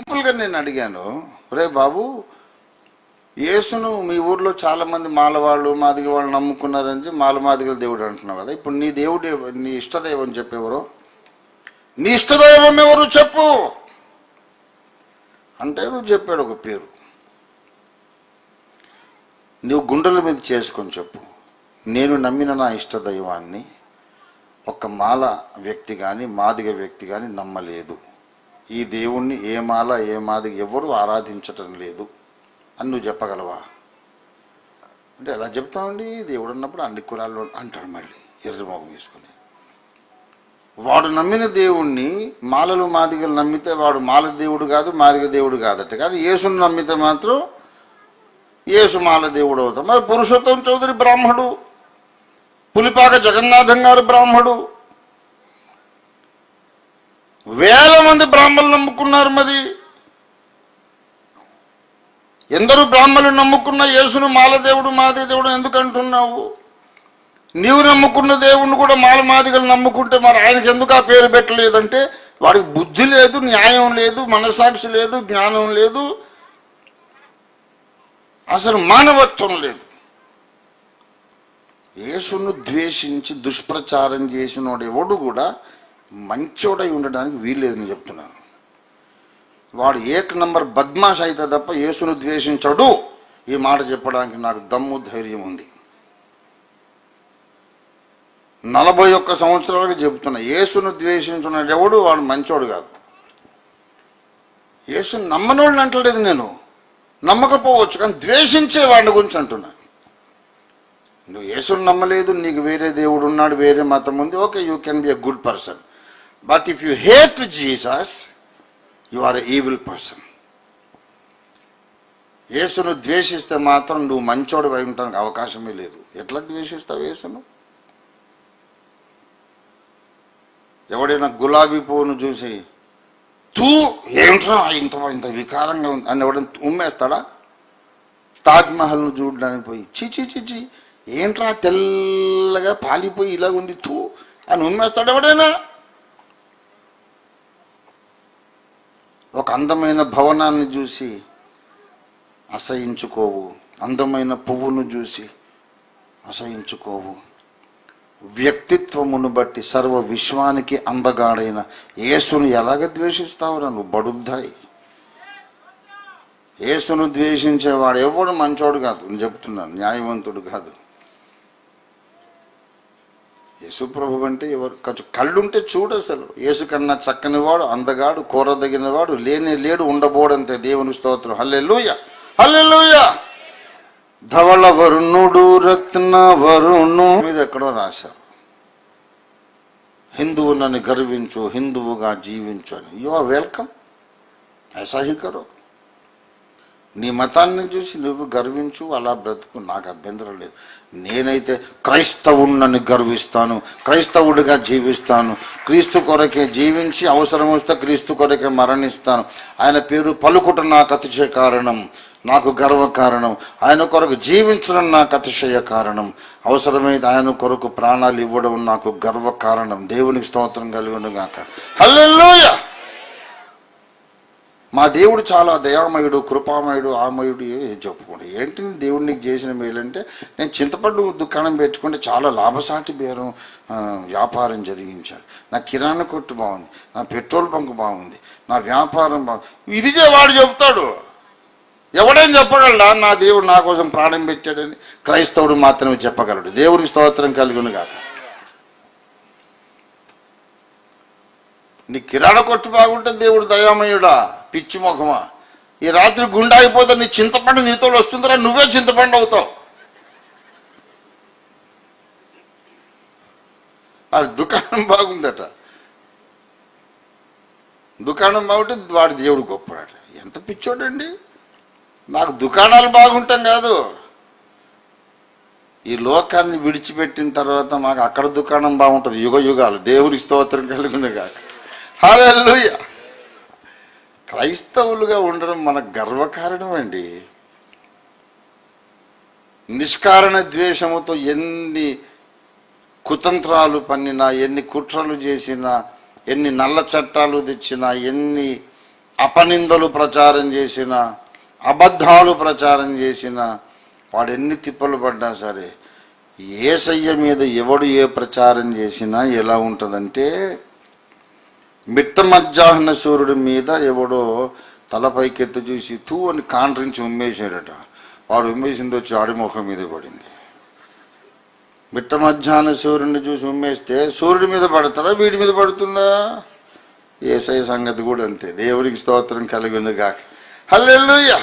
సింపుల్గా నేను అడిగాను రే బాబు యేసును మీ ఊర్లో చాలా మంది మాలవాళ్ళు మాదిగ వాళ్ళు నమ్ముకున్నారని చెప్పి మాల మాదిగల దేవుడు అంటున్నావు కదా ఇప్పుడు నీ దేవుడు నీ ఇష్టదైవం చెప్పేవరు నీ ఇష్టదైవం ఎవరు చెప్పు? అంటే చెప్పాడు ఒక పేరు. నువ్వు గుండెల మీద చేసుకొని చెప్పు. నేను నమ్మిన నా ఇష్టదైవాన్ని ఒక మాల వ్యక్తి కానీ మాదిగ వ్యక్తి కానీ నమ్మలేదు. ఈ దేవుణ్ణి ఏ మాల ఏ మాదిగ ఎవరు ఆరాధించటం లేదు. అని నువ్వు చెప్పగలవా? అంటే ఎలా చెప్తామండి? దేవుడు అన్నప్పుడు అన్ని కులాల్లో అంటాడు మళ్ళీ ఎర్రమోగం వేసుకుని. వాడు నమ్మిన దేవుణ్ణి మాలలు మాదిగలు నమ్మితే వాడు మాల దేవుడు కాదు మాదిగ దేవుడు కాదట. కానీ యేసుని నమ్మితే మాత్రం యేసు మాల దేవుడు అవుతాం మరి పురుషోత్తం చౌదరి బ్రాహ్మడు పులిపాక జగన్నాథం గారు బ్రాహ్మడు వేల మంది బ్రాహ్మణులు నమ్ముకున్నారు మరి. ఎందరు బ్రాహ్మణులు నమ్ముకున్న యేసును మాలదేవుడు మాదే దేవుడు ఎందుకు అంటున్నావు నీవు నమ్ముకున్న దేవుణ్ణి కూడా మాల మాదిగలు నమ్ముకుంటే మరి ఆయనకి ఎందుకు ఆ పేరు పెట్టలేదంటే వాడికి బుద్ధి లేదు న్యాయం లేదు మనసాక్షి లేదు జ్ఞానం లేదు. అసలు మానవత్వం లేదు. యేసును ద్వేషించి దుష్ప్రచారం చేసినోడు ఎవడు కూడా మంచోడై ఉండడానికి వీల్లేదని చెప్తున్నాను. వాడు ఏక నంబర్ బద్మాష్ అయితే తప్ప యేసును ద్వేషించడు. ఈ మాట చెప్పడానికి నాకు దమ్ము ధైర్యం ఉంది. నలభై ఒక్క సంవత్సరాలకు చెబుతున్నా యేసును ద్వేషించున్నాడు ఎవడు? వాడు మంచోడు కాదు. యేసుని నమ్మనోళ్ళని అంటలేదు నేను. నమ్మకపోవచ్చు కానీ ద్వేషించే వాడిని గురించి అంటున్నా. నువ్వు యేసుని నమ్మలేదు నీకు వేరే దేవుడు ఉన్నాడు వేరే మతం ఉంది. Okay you can be a good person. But if you hate Jesus you are evil person యేసును ద్వేషిస్తే మాత్రం నువ్వు మంచోడు అయి ఉండడానికి అవకాశమే లేదు. ఎట్లా ద్వేషిస్తావు యేసును? ఎవడైనా గులాబీ పువ్వును చూసి తూ ఏమిట్రా ఇంత ఇంత వికారంగా ఉంది అని ఎవడైనా ఉమ్మేస్తాడా? తాజ్మహల్ను చూడడానికి పోయి చీ చీ చీ చీ ఏంట్రా తెల్లగా పాలిపోయి ఇలా ఉంది తూ అని ఉమ్మేస్తాడు ఎవడైనా? ఒక అందమైన భవనాన్ని చూసి అసహించుకోవు. అందమైన పువ్వును చూసి అసహించుకోవు. వ్యక్తిత్వమును బట్టి సర్వ విశ్వానికి అందగాడైన యేసును ఎలాగ ద్వేషిస్తావురా నువ్వు బడుద్దాయి. యేసును ద్వేషించేవాడు ఎవడు మంచోడు కాదు. నేను చెప్తున్నాను న్యాయవంతుడు కాదు. యేసుప్రభు అంటే ఎవరు? కొంచెం కళ్ళుంటే చూడు అసలు. యేసు కన్నా చక్కని వాడు అందగాడు కోరదగినవాడు లేనే లేడు ఉండబోడంతే దేవుని స్తోత్రం. హల్లెలూయ! హల్లెలూయ! ధవళ వరుణుడు రత్న వరుణు మీద ఎక్కడో రాశారు. హిందువు నన్ను గర్వించు హిందువుగా జీవించు అని. You are welcome. ఐసా కరో నీ మతాన్ని చూసి నువ్వు గర్వించు అలా బ్రతుకు. నాకు అభ్యంతరం లేదు. నేనైతే క్రైస్తవుణ్ణని గర్విస్తాను క్రైస్తవుడిగా జీవిస్తాను. క్రీస్తు కొరకే జీవించి అవసరం వస్తే క్రీస్తు కొరకే మరణిస్తాను. ఆయన పేరు పలుకుట నాకు అతిశయ కారణం నాకు గర్వ కారణం. ఆయన కొరకు జీవించడం నాకు అతిశయ కారణం. అవసరమైతే ఆయన కొరకు ప్రాణాలు ఇవ్వడం నాకు గర్వ కారణం. దేవునికి స్తోత్రం కలిగినగాక హల్లెలూయా! మా దేవుడు చాలా దయామయుడు కృపామయుడు ఆమయుడు చెప్పుకోండి ఏంటి దేవుడు నీకు చేసిన మేలంటే నేను చింతపండు దుకాణం పెట్టుకుంటే చాలా లాభసాటి బేరం వ్యాపారం జరిగించాడు. నా కిరాణా కొట్టు బాగుంది నా పెట్రోల్ బంక్ బాగుంది నా వ్యాపారం బాగుంది ఇదిగే వాడు చెప్తాడు. ఎవడేం చెప్పగలడా? నా దేవుడు నా కోసం ప్రాణం పెట్టాడని క్రైస్తవుడు మాత్రమే చెప్పగలడు. దేవుడికి స్తోత్రం కలుగును కాక నీ కిరాణా కొట్టు బాగుంటే దేవుడు దయామయుడా? పిచ్చి ముఖమా? ఈ రాత్రి గుండె అయిపోతే నీ చింతపండు నీతో వస్తుందిరా నువ్వే చింతపండు అవుతావు. వాడి దుకాణం బాగుందట. దుకాణం బాగుంటే వాడి దేవుడు గొప్పవాడు. ఎంత పిచ్చోడండి? నాకు దుకాణాలు బాగుంటాం కాదు. ఈ లోకాన్ని విడిచిపెట్టిన తర్వాత మాకు అక్కడ దుకాణం బాగుంటుంది యుగ యుగాలు. దేవుని స్తోత్రం కలుగును హాలూయ క్రైస్తవులుగా ఉండడం మన గర్వకారణం అండి నిష్కారణ ద్వేషముతో ఎన్ని కుతంత్రాలు పన్నినా ఎన్ని కుట్రలు చేసినా ఎన్ని నల్ల చట్టాలు తెచ్చినా ఎన్ని అపనిందలు ప్రచారం చేసినా అబద్ధాలు ప్రచారం చేసినా వాడు ఎన్ని తిప్పలు పడ్డా సరే ఏసయ్య మీద ఎవడు ఏ ప్రచారం చేసినా ఎలా ఉంటుందంటే మిట్ట మధ్యాహ్న సూర్యుడి మీద ఎవడో తలపైకెత్తి చూసి తూ అని కాండ్రించి ఉమ్మేశాడట. వాడు ఉమ్మేసింది వచ్చి ఆడి ముఖం మీద పడింది. మిట్ట మధ్యాహ్న సూర్యుడిని చూసి ఉమ్మేస్తే సూర్యుడి మీద పడుతుందా వీడి మీద పడుతుందా? ఏసై సంగతి కూడా అంతే. దేవునికి స్తోత్రం కలిగింది కాక హల్లెల్లుయ్యా